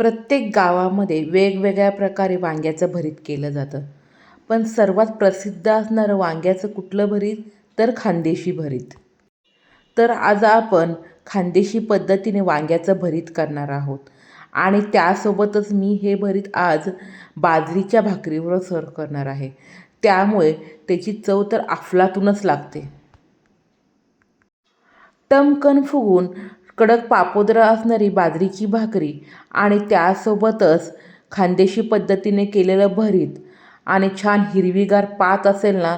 प्रत्येक गावामध्ये वेगवेगळ्या प्रकारे वांग्याचं भरीत केलं जातं. पण सर्वात प्रसिद्ध असणारं वांग्याचं कुठलं भरीत? तर खानदेशी भरीत. तर आज आपण खानदेशी पद्धतीने वांग्याचं भरीत करणार आहोत. आणि त्यासोबतच मी हे भरीत आज बाजरीच्या भाकरीवर सर्व करणार आहे. त्यामुळे त्याची चव तर अफलातूनच लागते. टमकन फुगून कडक पापोदरा असणारी बाजरीची भाकरी आणि त्यासोबतच खानदेशी पद्धतीने केलेलं भरीत आणि छान हिरवीगार पात असेल ना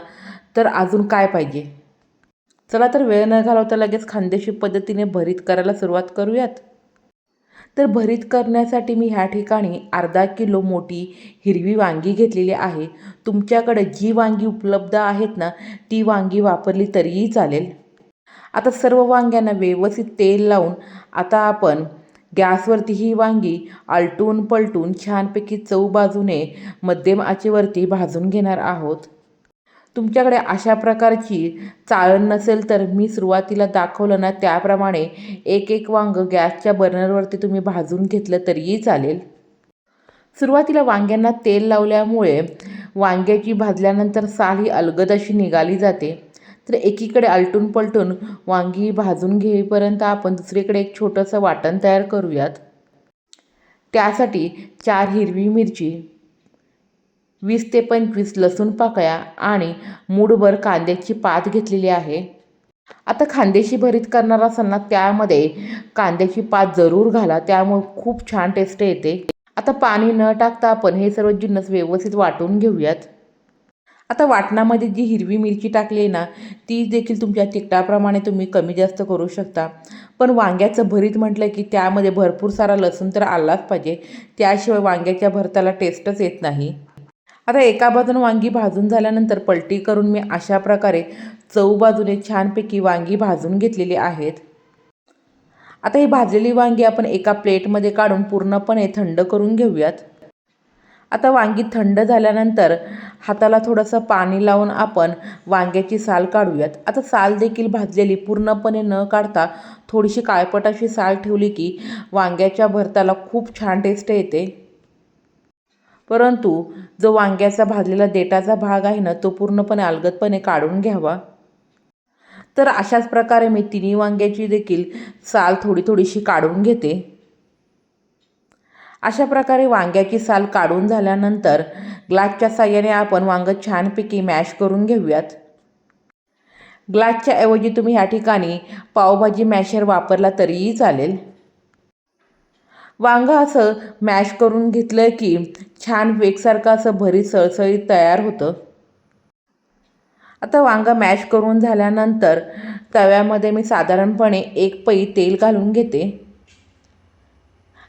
तर अजून काय पाहिजे? चला तर वेळ न घालवता लगेच खानदेशी पद्धतीने भरीत करायला सुरुवात करूयात. तर भरीत करण्यासाठी मी ह्या ठिकाणी अर्धा किलो मोठी हिरवी वांगी घेतलेली आहे. तुमच्याकडे जी वांगी उपलब्ध आहेत ना ती वांगी वापरली तरीही चालेल. आता सर्व वांग्यांना व्यवस्थित तेल लावून आता आपण गॅसवरती ही वांगी आलटून पलटून छानपैकी चव बाजूने मध्यम आचेवरती भाजून घेणार आहोत. तुमच्याकडे अशा प्रकारची चाळण नसेल तर मी सुरुवातीला दाखवलं ना त्याप्रमाणे एक एक वांग गॅसच्या बर्नरवरती तुम्ही भाजून घेतलं तरीही चालेल. सुरुवातीला वांग्यांना तेल लावल्यामुळे वांग्याची भाजल्यानंतर साल ही अलगद अशी निघाली जाते. तर एकीकडे आलटून पलटून वांगी भाजून घेईपर्यंत आपण दुसरीकडे एक छोटंसं वाटण तयार करूयात. त्यासाठी चार हिरवी मिरची वीस ते पंचवीस लसूण पाकळ्या आणि मूडभर कांद्याची पात घेतलेली आहे. आता खांद्याशी भरीत करणार असाल ना त्यामध्ये कांद्याची पात जरूर घाला त्यामुळे खूप छान टेस्ट येते. आता पाणी न टाकता आपण हे सर्व जिन्नस व्यवस्थित वाटून घेऊयात. आता वाटणामध्ये जी हिरवी मिरची टाकली आहे ना ती देखील तुमच्या तिखटाप्रमाणे तुम्ही कमी जास्त करू शकता. पण वांग्याचं भरीत म्हटलं की त्यामध्ये भरपूर सारा लसूण तर आलाच पाहिजे. त्याशिवाय वांग्याच्या भरताला टेस्टच येत नाही. आता एका बाजून वांगी भाजून झाल्यानंतर पलटी करून मी अशा प्रकारे चव बाजूने छानपैकी वांगी भाजून घेतलेली आहेत. आता ही भाजलेली वांगी आपण एका प्लेटमध्ये काढून पूर्णपणे थंड करून घेऊयात. आता वांगी थंड झाल्यानंतर हाताला थोडंसं पाणी लावून आपण वांग्याची साल काढूयात. आता साल देखील भाजलेली पूर्णपणे न काढता थोडीशी काळपट अशी साल ठेवली की वांग्याच्या भरताला खूप छान टेस्ट येते. परंतु जो वांग्याचा भाजलेला देटाचा भाग आहे ना तो पूर्णपणे अलगदपणे काढून घ्यावा. तर अशाच प्रकारे मी तिन्ही वांग्याची देखील साल थोडी थोडीशी काढून घेते. अशा प्रकारे वांग्याची साल काढून झाल्यानंतर ग्लासच्या साह्याने आपण वांगं छानपैकी मॅश करून घेऊयात. ग्लासच्या ऐवजी तुम्ही ह्या ठिकाणी पावभाजी मॅशर वापरला तरीही चालेल. वांगं असं मॅश करून घेतलं की छान वेगसारखं असं भरीत सळसळीत तयार होतं. आता वांगं मॅश करून झाल्यानंतर तव्यामध्ये मी साधारणपणे एक पै तेल घालून घेते.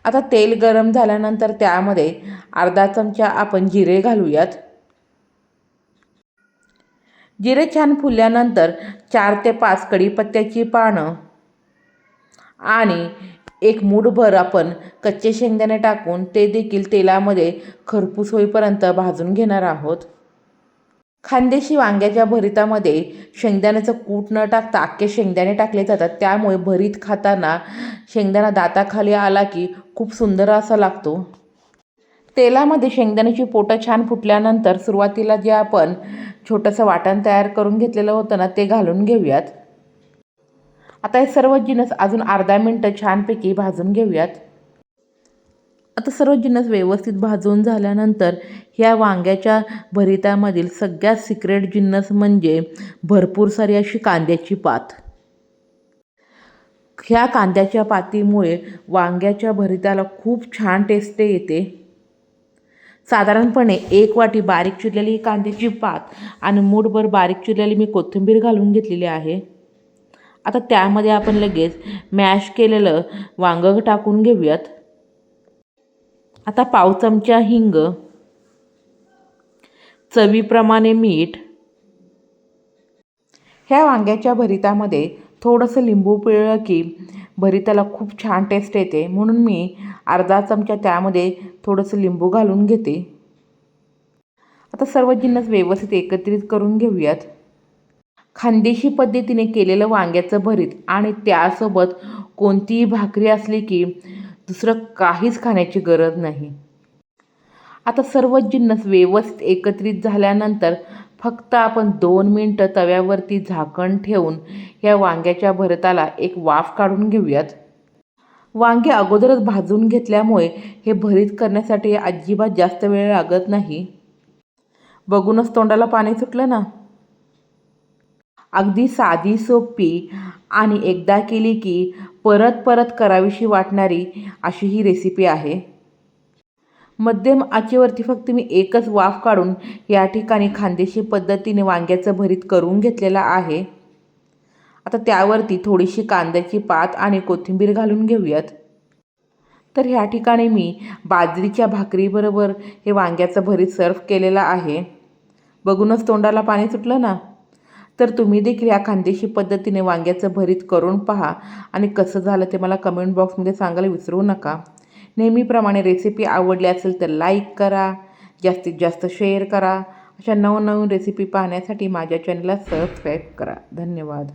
आता तेल गरम झाल्यानंतर त्यामध्ये अर्धा चमचा आपण जिरे घालूयात. जिरे छान फुलल्यानंतर चार ते पाच कढीपत्त्याची पानं आणि एक मूठभर आपण कच्चे शेंगदाणे टाकून ते देखील तेलामध्ये खरपूस होईपर्यंत भाजून घेणार आहोत. खानदेशी वांग्याच्या भरितामध्ये शेंगदाण्याचं कूट न टाकता अख्खे शेंगदाणे टाकले जातात. त्यामुळे भरीत खाताना शेंगदाणा दाताखाली आला की खूप सुंदर असा लागतो. तेलामध्ये शेंगदाण्याची पोटं छान फुटल्यानंतर सुरुवातीला जे आपण छोटंसं वाटण तयार करून घेतलेलं होतं ना ते घालून घेऊयात. आता हे सर्व जिनस अजून अर्धा मिनटं छानपैकी भाजून घेऊयात. आता सर्व जिन्नस व्यवस्थित भाजून झाल्यानंतर ह्या वांग्याच्या भरितामधील सगळ्यात सिक्रेट जिन्नस म्हणजे भरपूर सारी अशी कांद्याची पात. ह्या कांद्याच्या पातीमुळे वांग्याच्या भरिताला खूप छान टेस्ट येते. साधारणपणे एक वाटी बारीक चिरलेली कांद्याची पात आणि मूठभर बारीक चिरलेली मी कोथिंबीर घालून घेतलेली आहे. आता त्यामध्ये आपण लगेच मॅश केलेलं वांगं टाकून घेऊयात. आता पाव चमचा हिंग चवीप्रमाणे मीठ. ह्या वांग्याच्या भरितामध्ये थोडंसं लिंबू पिळलं की भरिताला खूप छान टेस्ट येते. म्हणून मी अर्धा चमचा त्यामध्ये थोडंसं लिंबू घालून घेते. आता सर्व जिन्नस व्यवस्थित एकत्रित करून घेऊयात. खानदेशी पद्धतीने केलेलं वांग्याचं भरीत आणि त्यासोबत कोणतीही भाकरी असली की दुसरं काहीच खाण्याची गरज नाही. आता सर्व जिन्नस व्यवस्थित एकत्रित झाल्यानंतर फक्त आपण दोन मिनटं तव्यावरती झाकण ठेवून या वांग्याच्या भरताला एक वाफ काढून घेऊयात. वांगे अगोदरच भाजून घेतल्यामुळे हे भरीत करण्यासाठी अजिबात जास्त वेळ लागत नाही. बघूनच तोंडाला पाणी सुटलं ना? अगदी साधी सोपी आणि एकदा केली की परत परत करावीशी वाटणारी अशी ही रेसिपी आहे. मध्यम आचेवरती फक्त मी एकच वाफ काढून या ठिकाणी खानदेशी पद्धतीने वांग्याचं भरीत करून घेतलेलं आहे. आता त्यावरती थोडीशी कांद्याची पात आणि कोथिंबीर घालून घेऊयात. तर ह्या ठिकाणी मी बाजरीच्या भाकरीबरोबर हे वांग्याचं भरीत सर्व केलेलं आहे. बघूनच तोंडाला पाणी सुटलं ना? तर तुम्ही देखील ह्या खानदेशी पद्धतीने वांग्याचं भरीत करून पहा. आणि कसं झालं ते मला कमेंट बॉक्समध्ये सांगायला विसरू नका. नेहमीप्रमाणे रेसिपी आवडली असेल तर लाईक करा. जास्तीत जास्त शेअर करा. अशा नवनवीन रेसिपी पाहण्यासाठी माझ्या चॅनलला सबस्क्राईब करा. धन्यवाद.